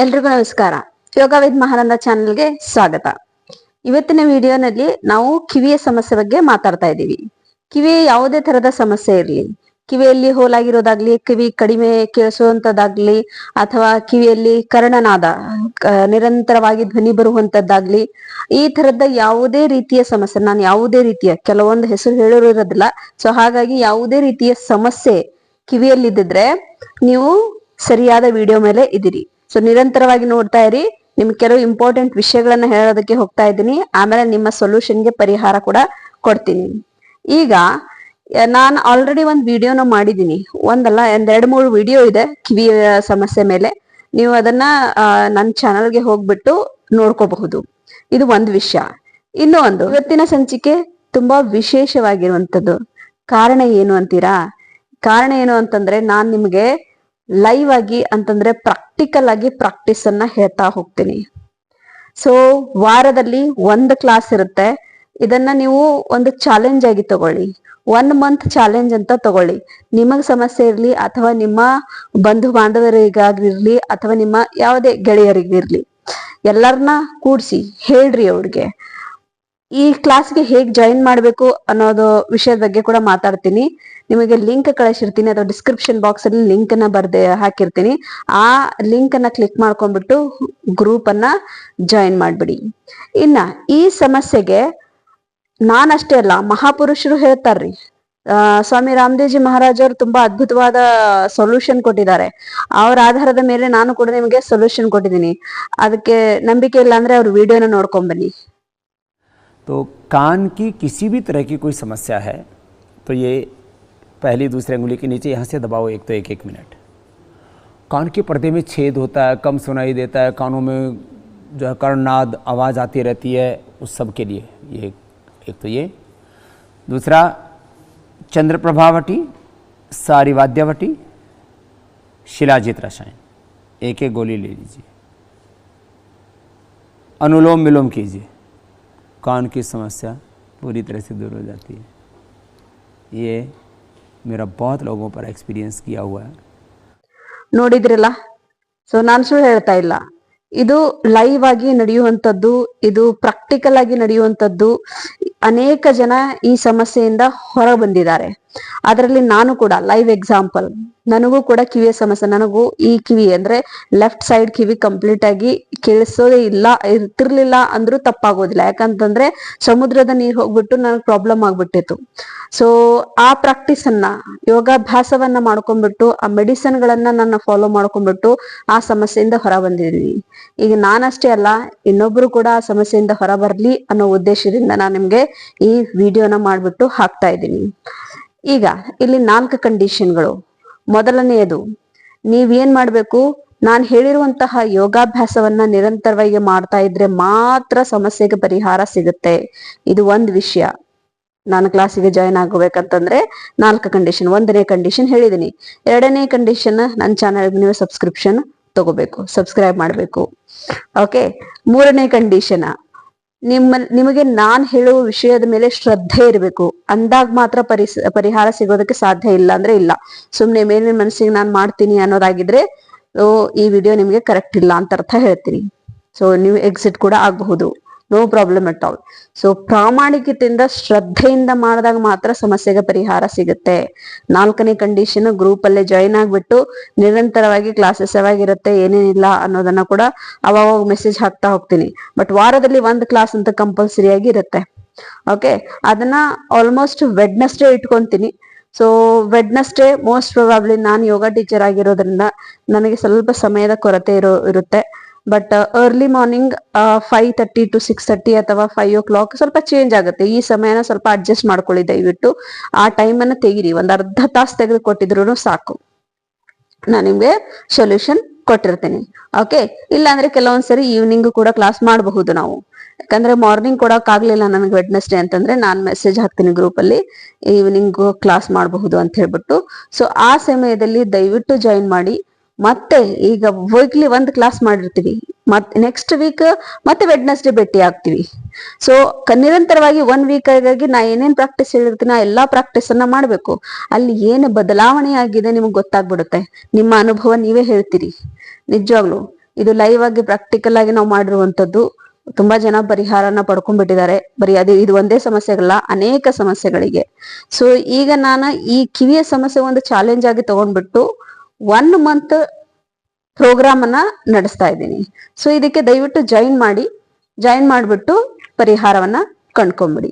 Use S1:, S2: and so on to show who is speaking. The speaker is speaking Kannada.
S1: ಎಲ್ರಿಗೂ ನಮಸ್ಕಾರ. ಯೋಗ ವಿದ್ ಮಹಾನಂದ ಚಾನೆಲ್ಗೆ ಸ್ವಾಗತ. ಇವತ್ತಿನ ವಿಡಿಯೋನಲ್ಲಿ ನಾವು ಕಿವಿಯ ಸಮಸ್ಯೆ ಬಗ್ಗೆ ಮಾತಾಡ್ತಾ ಇದ್ದೀವಿ. ಕಿವಿ ಯಾವುದೇ ತರದ ಸಮಸ್ಯೆ ಇರಲಿ. ಕಿವಿಯಲ್ಲಿ ಹೋಲಾಗಿರೋದಾಗ್ಲಿ, ಕಿವಿ ಕಡಿಮೆ ಕೇಳಿಸುವಂತದ್ದಾಗ್ಲಿ, ಅಥವಾ ಕಿವಿಯಲ್ಲಿ ಕರ್ಣನಾದ ನಿರಂತರವಾಗಿ ಧ್ವನಿ ಬರುವಂತದ್ದಾಗ್ಲಿ, ಈ ತರದ ಯಾವುದೇ ರೀತಿಯ ಸಮಸ್ಯೆ, ನಾನು ಯಾವುದೇ ರೀತಿಯ, ಕೆಲವೊಂದು ಹೆಸರು ಹೇಳಿರೋದಿಲ್ಲ. ಸೊ ಹಾಗಾಗಿ ಯಾವುದೇ ರೀತಿಯ ಸಮಸ್ಯೆ ಕಿವಿಯಲ್ಲಿದ್ದಿದ್ರೆ ನೀವು ಸರಿಯಾದ ವಿಡಿಯೋ ಮೇಲೆ ಇದ್ದೀರಿ. ಸೊ ನಿರಂತರವಾಗಿ ನೋಡ್ತಾ ಇರಿ. ನಿಮ್ಗೆ ಕೆಲವು ಇಂಪಾರ್ಟೆಂಟ್ ವಿಷಯಗಳನ್ನ ಹೇಳೋದಕ್ಕೆ ಹೋಗ್ತಾ ಇದ್ದೀನಿ. ಆಮೇಲೆ ನಿಮ್ಮ ಸೊಲ್ಯೂಷನ್ಗೆ ಪರಿಹಾರ ಕೂಡ ಕೊಡ್ತೀನಿ. ಈಗ ನಾನು ಆಲ್ರೆಡಿ ಒಂದು ವಿಡಿಯೋನ ಮಾಡಿದ್ದೀನಿ. ಒಂದಲ್ಲ ಒಂದೆರಡು ಮೂರು ವಿಡಿಯೋ ಇದೆ ಕಿವಿಯ ಸಮಸ್ಯೆ ಮೇಲೆ. ನೀವು ಅದನ್ನ ನನ್ನ ಚಾನಲ್ಗೆ ಹೋಗ್ಬಿಟ್ಟು ನೋಡ್ಕೋಬಹುದು. ಇದು ಒಂದು ವಿಷಯ. ಇನ್ನೂ ಒಂದು, ಇವತ್ತಿನ ಸಂಚಿಕೆ ತುಂಬಾ ವಿಶೇಷವಾಗಿರುವಂಥದ್ದು. ಕಾರಣ ಏನು ಅಂತೀರಾ? ಕಾರಣ ಏನು ಅಂತಂದ್ರೆ ನಾನ್ ನಿಮ್ಗೆ ಲೈವ್ ಆಗಿ ಅಂತಂದ್ರೆ ಪ್ರಾಕ್ಟಿಕಲ್ ಆಗಿ ಪ್ರಾಕ್ಟೀಸ್ ಅನ್ನ ಹೇಳ್ತಾ ಹೋಗ್ತೀನಿ. ಸೊ ವಾರದಲ್ಲಿ ಒಂದು ಕ್ಲಾಸ್ ಇರುತ್ತೆ. ಇದನ್ನ ನೀವು ಒಂದು ಚಾಲೆಂಜ್ ಆಗಿ ತಗೊಳ್ಳಿ. ಒನ್ ಮಂತ್ ಚಾಲೆಂಜ್ ಅಂತ ತಗೊಳ್ಳಿ. ನಿಮಗ್ ಸಮಸ್ಯೆ ಇರಲಿ ಅಥವಾ ನಿಮ್ಮ ಬಂಧು ಬಾಂಧವರಿಗಾಗಿರ್ಲಿ ಅಥವಾ ನಿಮ್ಮ ಯಾವುದೇ ಗೆಳೆಯರಿಗಿರ್ಲಿ ಎಲ್ಲರನ್ನ ಕೂಡ್ಸಿ ಹೇಳ್ರಿ ಅವ್ರಿಗೆ. ಈ ಕ್ಲಾಸ್ಗೆ ಹೇಗೆ ಜಾಯಿನ್ ಮಾಡಬೇಕು ಅನ್ನೋದು ವಿಷಯದ ಬಗ್ಗೆ ಕೂಡ ಮಾತಾಡ್ತೀನಿ. ನಿಮಗೆ ಲಿಂಕ್ ಕಳಿಸಿರ್ತೀನಿ ಅಥವಾ ಡಿಸ್ಕ್ರಿಪ್ಷನ್ ಬಾಕ್ಸ್ ಅಲ್ಲಿ ಲಿಂಕ್ ಅನ್ನ ಬರ್ದೆ ಹಾಕಿರ್ತೀನಿ. ಆ ಲಿಂಕ್ ಅನ್ನ ಕ್ಲಿಕ್ ಮಾಡ್ಕೊಂಡ್ಬಿಟ್ಟು ಗ್ರೂಪ್ ಅನ್ನ ಜಾಯಿನ್ ಮಾಡ್ಬಿಡಿ. ಇನ್ನ ಈ ಸಮಸ್ಯೆಗೆ ನಾನಷ್ಟೇ ಅಲ್ಲ, ಮಹಾಪುರುಷರು ಹೇಳ್ತಾರ್ರಿ. ಸ್ವಾಮಿ ರಾಮದೇವ್ಜಿ ಮಹಾರಾಜರು ತುಂಬಾ ಅದ್ಭುತವಾದ ಸೊಲ್ಯೂಷನ್ ಕೊಟ್ಟಿದ್ದಾರೆ. ಅವ್ರ ಆಧಾರದ ಮೇಲೆ ನಾನು ಕೂಡ ನಿಮಗೆ ಸೊಲ್ಯೂಷನ್ ಕೊಟ್ಟಿದ್ದೀನಿ. ಅದಕ್ಕೆ ನಂಬಿಕೆ ಇಲ್ಲ ಅಂದ್ರೆ ಅವ್ರ ವಿಡಿಯೋನ ನೋಡ್ಕೊಂಡ್ ಬನ್ನಿ.
S2: तो कान की किसी भी तरह की कोई समस्या है तो ये पहली दूसरी अंगुली के नीचे यहाँ से दबाओ एक तो एक एक मिनट। कान के पर्दे में छेद होता है, कम सुनाई देता है, कानों में जो है कर्णनाद आवाज़ आती रहती है उस सब के लिए। ये एक तो ये। दूसरा चंद्र प्रभावटी सारी वाद्यावटी शिलाजित रसायन। एक एक गोली ले लीजिए। अनुलोम विलोम कीजिए। कान की समस्या पूरी तरह से दूर हो जाती है ये मेरा बहुत लोगों पर एक्सपीरियंस किया हुआ है
S1: ನೋಡಿದ್ರಲ್ಲ ಸೊ ನಾನು ಸುಳ್ಳು ಹೇಳ್ತಾ ಇಲ್ಲ ಇದು ಲೈವ್ ಆಗಿ ನಡೆಯುವಂತದ್ದು ಇದು ಪ್ರಾಕ್ಟಿಕಲ್ ಆಗಿ ನಡೆಯುವಂತದ್ದು ಅನೇಕ ಜನ ಈ ಸಮಸ್ಯೆಯಿಂದ ಹೊರ ಬಂದಿದ್ದಾರೆ ಅದರಲ್ಲಿ ನಾನು ಕೂಡ ಲೈವ್ ಎಕ್ಸಾಂಪಲ್ ನನಗೂ ಕೂಡ ಕಿವಿಯ ಸಮಸ್ಯೆ. ನನಗೂ ಈ ಕಿವಿ ಅಂದ್ರೆ ಲೆಫ್ಟ್ ಸೈಡ್ ಕಿವಿ ಕಂಪ್ಲೀಟ್ ಆಗಿ ಕೇಳಿಸೋದೇ ಇಲ್ಲ, ಇರ್ತಿರ್ಲಿಲ್ಲ ಅಂದ್ರೂ ತಪ್ಪಾಗೋದಿಲ್ಲ. ಯಾಕಂತಂದ್ರೆ ಸಮುದ್ರದ ನೀರ್ ಹೋಗ್ಬಿಟ್ಟು ನನಗೆ ಪ್ರಾಬ್ಲಮ್ ಆಗ್ಬಿಟ್ಟಿತ್ತು. ಸೊ ಆ ಪ್ರಾಕ್ಟೀಸ್ ಅನ್ನ, ಯೋಗಾಭ್ಯಾಸವನ್ನ ಮಾಡ್ಕೊಂಡ್ಬಿಟ್ಟು, ಆ ಮೆಡಿಸಿನ್ ಗಳನ್ನ ನನ್ನ ಫಾಲೋ ಮಾಡ್ಕೊಂಡ್ಬಿಟ್ಟು ಆ ಸಮಸ್ಯೆಯಿಂದ ಹೊರ ಬಂದಿದ್ದೀನಿ ಈಗ ನಾನಷ್ಟೇ ಅಲ್ಲ, ಇನ್ನೊಬ್ರು ಕೂಡ ಆ ಸಮಸ್ಯೆಯಿಂದ ಹೊರ ಬರ್ಲಿ ಅನ್ನೋ ಉದ್ದೇಶದಿಂದ ನಾನು ನಿಮ್ಗೆ ಈ ವಿಡಿಯೋನ ಮಾಡ್ಬಿಟ್ಟು ಹಾಕ್ತಾ ಇದ್ದೀನಿ. ಈಗ ಇಲ್ಲಿ ನಾಲ್ಕು ಕಂಡೀಷನ್ಗಳು. ಮೊದಲನೆಯದು, ನೀವೇನ್ ಮಾಡ್ಬೇಕು? ನಾನು ಹೇಳಿರುವಂತಹ ಯೋಗಾಭ್ಯಾಸವನ್ನ ನಿರಂತರವಾಗಿ ಮಾಡ್ತಾ ಇದ್ರೆ ಮಾತ್ರ ಸಮಸ್ಯೆಗೆ ಪರಿಹಾರ ಸಿಗುತ್ತೆ. ಇದು ಒಂದು ವಿಷಯ. ನಾನು ಕ್ಲಾಸಿಗೆ ಜಾಯಿನ್ ಆಗಬೇಕಂತಂದ್ರೆ ನಾಲ್ಕು ಕಂಡೀಷನ್ ಒಂದನೇ ಕಂಡೀಷನ್ ಹೇಳಿದೀನಿ. ಎರಡನೇ ಕಂಡೀಷನ್ ನನ್ನ ಚಾನಲ್ ನೀವು ಸಬ್ಸ್ಕ್ರಿಪ್ಷನ್ ತಗೋಬೇಕು ಸಬ್ಸ್ಕ್ರೈಬ್ ಮಾಡಬೇಕು. ಓಕೆ ಮೂರನೇ ಕಂಡೀಷನ್ ನಿಮ್ಮ, ನಿಮಗೆ ನಾನ್ ಹೇಳುವ ವಿಷಯದ ಮೇಲೆ ಶ್ರದ್ಧೆ ಇರಬೇಕು. ಅಂದಾಗ ಮಾತ್ರ ಪರಿಸ್, ಪರಿಹಾರ ಸಿಗೋದಕ್ಕೆ ಸಾಧ್ಯ ಇಲ್ಲ ಅಂದ್ರೆ ಇಲ್ಲ. ಸುಮ್ನೆ ಮೇಲಿನ ಮನಸ್ಸಿಗೆ ನಾನ್ ಮಾಡ್ತೀನಿ ಅನ್ನೋದಾಗಿದ್ರೆ ಈ ವಿಡಿಯೋ ನಿಮಗೆ ಕರೆಕ್ಟ್ ಇಲ್ಲ ಅಂತ ಅರ್ಥ ಹೇಳ್ತೀನಿ. ಸೊ ನೀವು ಎಕ್ಸಿಟ್ ಕೂಡ ಆಗಬಹುದು. No problem at all so ಪ್ರಾಮಾಣಿಕತೆಯಿಂದ, ಶ್ರದ್ಧೆಯಿಂದ ಮಾಡಿದಾಗ ಮಾತ್ರ ಸಮಸ್ಯೆಗೆ ಪರಿಹಾರ ಸಿಗುತ್ತೆ. ನಾಲ್ಕನೇ ಕಂಡೀಷನ್ ಗ್ರೂಪ್ ಅಲ್ಲೇ ಜಾಯಿನ್ ಆಗ್ಬಿಟ್ಟು, ನಿರಂತರವಾಗಿ ಕ್ಲಾಸಸ್ ಯಾವಾಗಿರುತ್ತೆ, ಏನೇನಿಲ್ಲ ಅನ್ನೋದನ್ನ ಕೂಡ ಅವಾಗ ಮೆಸೇಜ್ ಹಾಕ್ತಾ ಹೋಗ್ತೀನಿ. ಬಟ್ ವಾರದಲ್ಲಿ ಒಂದು ಕ್ಲಾಸ್ ಅಂತ ಕಂಪಲ್ಸರಿ ಆಗಿ ಇರುತ್ತೆ. ಓಕೆ ಅದನ್ನ ಆಲ್ಮೋಸ್ಟ್ ವೆಡ್ನೆಸ್ಡೇ ಇಟ್ಕೊಂತೀನಿ. ಸೊ ವೆಡ್ನೆಸ್ಡೇ ಮೋಸ್ಟ್ ಪ್ರೊಬಾಬ್ಲಿ ನಾನು ಯೋಗ ಟೀಚರ್ ಆಗಿರೋದ್ರಿಂದ, ನನಗೆ ಸ್ವಲ್ಪ ಸಮಯದ ಕೊರತೆ ಇರೋ, ಇರುತ್ತೆ. But early morning five thirty to six thirty ಅಥವಾ ಫೈವ್ ಓ ಕ್ಲಾಕ್ ಸ್ವಲ್ಪ ಚೇಂಜ್ ಆಗುತ್ತೆ. ಈ ಸಮಯನ ಸ್ವಲ್ಪ ಅಡ್ಜಸ್ಟ್ ಮಾಡ್ಕೊಳ್ಳಿ ದಯವಿಟ್ಟು. ಆ ಟೈಮ್ ಅನ್ನ ತೆಗಿರಿ. ಒಂದ್ ಅರ್ಧ ತಾಸು ತೆಗೆದು ಕೊಟ್ಟಿದ್ರು ಸಾಕು. ನಾನು ನಿಮ್ಗೆ ಸೊಲ್ಯೂಷನ್ ಕೊಟ್ಟಿರ್ತೀನಿ. ಓಕೆ ಇಲ್ಲಾಂದ್ರೆ ಕೆಲವೊಂದ್ಸರಿ ಈವ್ನಿಂಗ್ ಕೂಡ ಕ್ಲಾಸ್ ಮಾಡಬಹುದು ನಾವು. ಯಾಕಂದ್ರೆ ಮಾರ್ನಿಂಗ್ ಕೊಡಕ್ ಆಗ್ಲಿಲ್ಲ ನನಗೆ ವೆಡ್ನೆಸ್ಡೇ ಅಂತಂದ್ರೆ ನಾನು ಮೆಸೇಜ್ ಹಾಕ್ತೀನಿ ಗ್ರೂಪ್ ಅಲ್ಲಿ. ಈವ್ನಿಂಗ್ ಕ್ಲಾಸ್ ಮಾಡಬಹುದು ಅಂತ ಹೇಳ್ಬಿಟ್ಟು. ಸೊ ಆ ಸಮಯದಲ್ಲಿ ದಯವಿಟ್ಟು ಜಾಯಿನ್ ಮಾಡಿ. ಮತ್ತೆ ಈಗ ವೀಕ್ಲಿ ಒಂದು ಕ್ಲಾಸ್ ಮಾಡಿರ್ತೀವಿ. ಮತ್ ನೆಕ್ಸ್ಟ್ ವೀಕ್ ಮತ್ತೆ ವೆಡ್ನೆಸ್ಡೇ ಭೇಟಿ ಆಗ್ತೀವಿ. ಸೊ ನಿರಂತರವಾಗಿ ಒನ್ ವೀಕ್ ಆಗಿ ನಾ ಏನೇನ್ ಪ್ರಾಕ್ಟೀಸ್ ಹೇಳಿರ್ತೀನಿ ಆ ಎಲ್ಲಾ ಪ್ರಾಕ್ಟೀಸ್ ಅನ್ನ ಮಾಡ್ಬೇಕು. ಅಲ್ಲಿ ಏನು ಬದಲಾವಣೆ ಆಗಿದೆ ನಿಮ್ಗೆ ಗೊತ್ತಾಗ್ಬಿಡುತ್ತೆ. ನಿಮ್ಮ ಅನುಭವ ನೀವೇ ಹೇಳ್ತೀರಿ. ನಿಜವಾಗ್ಲು ಇದು ಲೈವ್ ಆಗಿ ಪ್ರಾಕ್ಟಿಕಲ್ ಆಗಿ ನಾವು ಮಾಡಿರುವಂತದ್ದು ತುಂಬಾ ಜನ ಪರಿಹಾರನ ಪಡ್ಕೊಂಡ್ಬಿಟ್ಟಿದ್ದಾರೆ. ಬರೀ ಅದು ಇದು ಒಂದೇ ಸಮಸ್ಯೆಗಳಲ್ಲ ಅನೇಕ ಸಮಸ್ಯೆಗಳಿಗೆ. ಸೊ ಈಗ ನಾನು ಈ ಕಿವಿಯ ಸಮಸ್ಯೆ ಒಂದು ಚಾಲೆಂಜ್ ಆಗಿ ತಗೊಂಡ್ಬಿಟ್ಟು ಒನ್ ಮಂತ್ ಪ್ರೋಗ್ರಾಮ್ ಅನ್ನ ನಡೆಸ್ತಾ ಇದ್ದೀನಿ. ಸೊ ಇದಕ್ಕೆ ದಯವಿಟ್ಟು ಜಾಯಿನ್ ಮಾಡಿ ಜಾಯಿನ್ ಮಾಡಿಬಿಟ್ಟು ಪರಿಹಾರವನ್ನ ಕಂಡ್ಕೊಂಬಿಡಿ.